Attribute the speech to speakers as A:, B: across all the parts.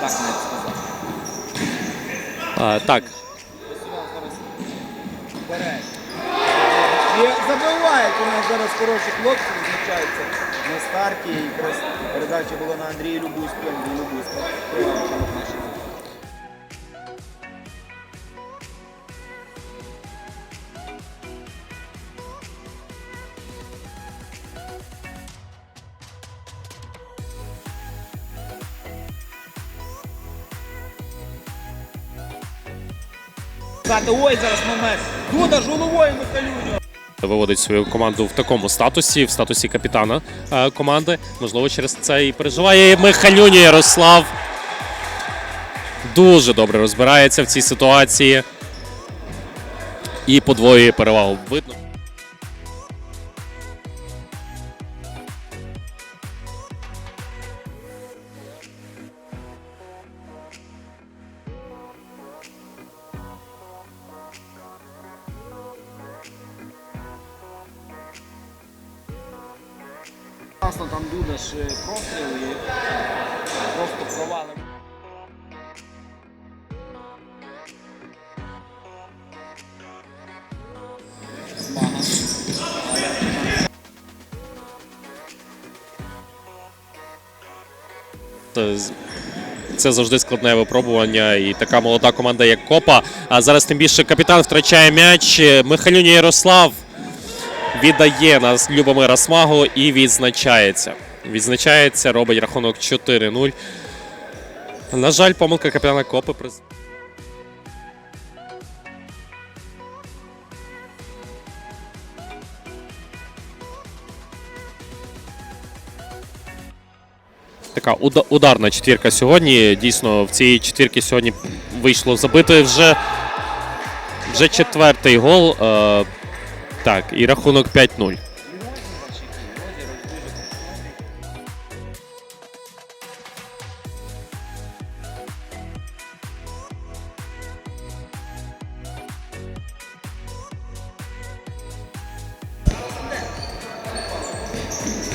A: так навіть сказати.
B: А, так,
A: І забивають у нас зараз хороші хлопці, визначаються на старті. І передача була на Андрія Любузька. Андрій Любузька. Сказати, ой, зараз момент. Дуда ж головою Михайлюню.
B: виводить свою команду в такому статусі, в статусі капітана е, команди. Можливо, через це і переживає Михалюні Ярослав. Дуже добре розбирається в цій ситуації. І подвоює перевагу. Видно.
A: Класно там Дуда ж е, простріл і просто провалив.
B: Це, завжди складне випробування. І така молода команда, як Копа. А зараз тим більше капітан втрачає м'яч. Михалюні Ярослав віддає на Любомира Смагу і відзначається. Відзначається, робить рахунок 4-0. На жаль, помилка капітана Копи приз. Така ударна четвірка сьогодні. Дійсно, в цій четвірці сьогодні вийшло забити вже, вже четвертий гол. Е, так, і рахунок 5-0.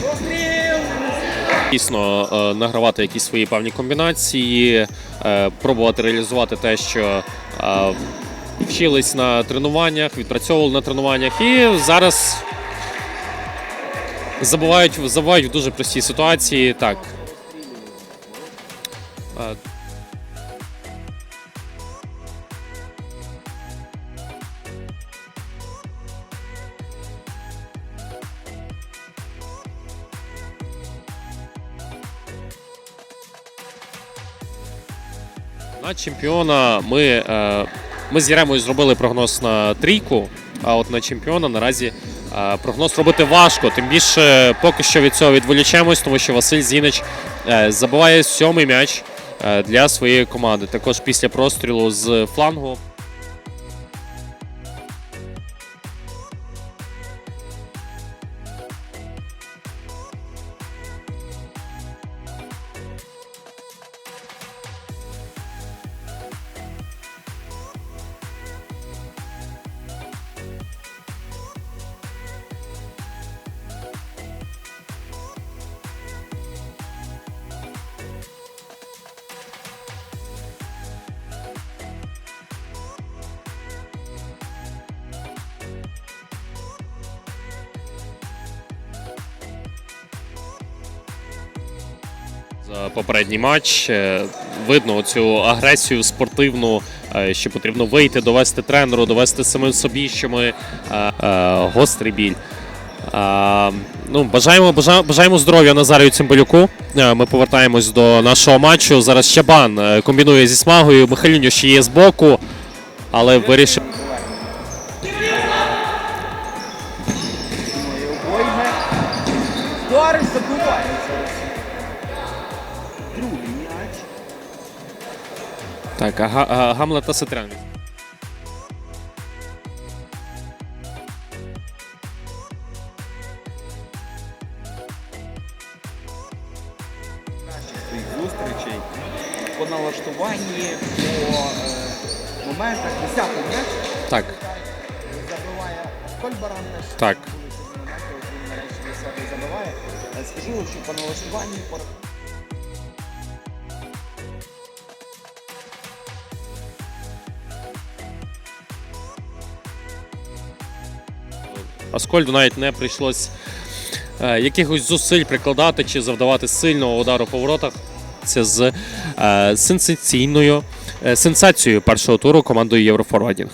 A: Простріл!
B: Дійсно, е, награвати якісь свої певні комбінації, е, пробувати реалізувати те, що е, вчились на тренуваннях, відпрацьовували на тренуваннях, і зараз забувають, забувають в дуже простій ситуації. Так. На чемпіона ми, е, ми з Яремою зробили прогноз на трійку, а от на чемпіона наразі прогноз робити важко. Тим більше поки що від цього відволічаємось, тому що Василь Зінич е, забиває сьомий м'яч е, для своєї команди. Також після прострілу з флангу. За попередній матч. Е, Видно цю агресію спортивну, е, що потрібно вийти, довести тренеру, довести самим собі, що ми е, гострий біль. Ну, бажаємо, бажа- бажаємо здоров'я Назарію Цимбалюку. Ми повертаємось до нашого матчу. Зараз Щабан комбінує зі смагою. Михайлюньо ще є збоку, але вирішив.
A: Моє обойме.
B: Так, а Га- а Гамлет та Ситрян.
A: Кращих своїх зустрічей. По налаштуванні, по е, моментах. Десятий м'яч.
B: Так,
A: Забиває Кольбаран теж.
B: Так.
A: От він нарешті десятий забиває. Е, Скажу, що по налаштуванні, по
B: Аскольду навіть не прийшлось е, якихось зусиль прикладати чи завдавати сильного удару по воротах. Це з е, сенсаційною е, сенсацією першого туру командою Єврофорвардінг.